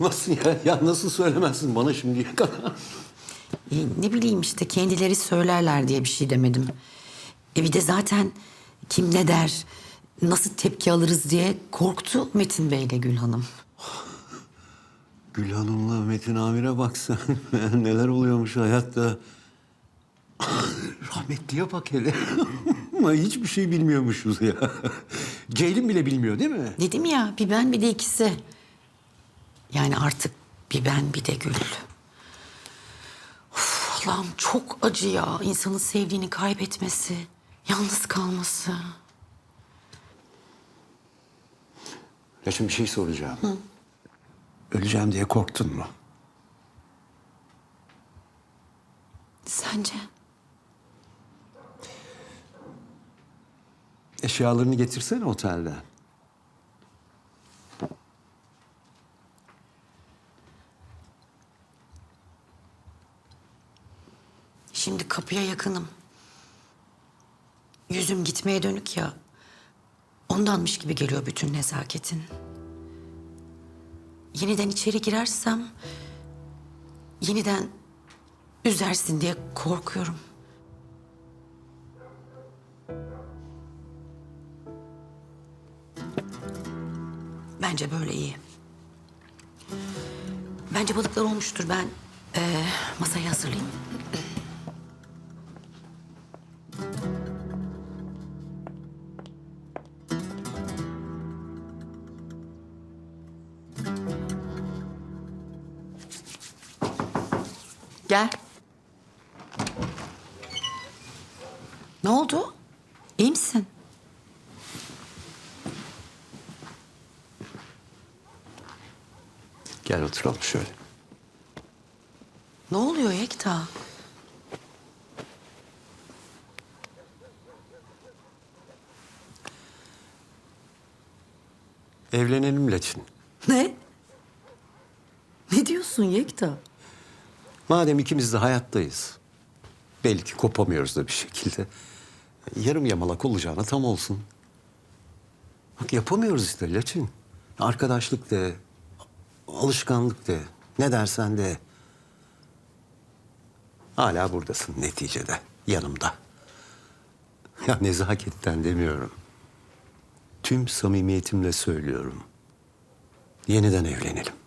Nasıl ya? Ya nasıl söylemezsin bana şimdiye kadar? E, ne bileyim işte kendileri söylerler diye bir şey demedim. E bir de zaten kim ne der, nasıl tepki alırız diye korktu Metin Bey ile Gül Hanım. Gül Hanım'la Metin Amir'e bak sen. Neler oluyormuş hayatta. Rahmetliye bak hele. Ama Hiçbir şey bilmiyormuşuz ya. Ceylin bile bilmiyor değil mi? Dedim ya bir ben bir de ikisi. Yani artık bir ben bir de Gül. Of, Allah'ım çok acı ya insanın sevdiğini kaybetmesi, yalnız kalması. Ya şimdi bir şey soracağım. Öleceğim diye korktun mu? Sence? Eşyalarını getirsene otelden. Şimdi kapıya yakınım. Yüzüm gitmeye dönük ya. Ondanmış gibi geliyor bütün nezaketin. Yeniden içeri girersem... ...yeniden üzersin diye korkuyorum. Bence böyle iyi. Bence balıklar olmuştur. Ben eee, masayı hazırlayayım. Gel. Ne oldu? İyi misin? Gel oturalım şöyle. Ne oluyor Yekta? Evlenelim Leçin. Ne? Ne diyorsun Yekta? Madem ikimiz de hayattayız. Belki kopamıyoruz da bir şekilde. Yarım yamalak olacağına tam olsun. Bak yapamıyoruz işte Leçin. Arkadaşlık de, alışkanlık de, ne dersen de. Hala buradasın neticede, yanımda. Ya nezaketten demiyorum. Tüm samimiyetimle söylüyorum. Yeniden evlenelim.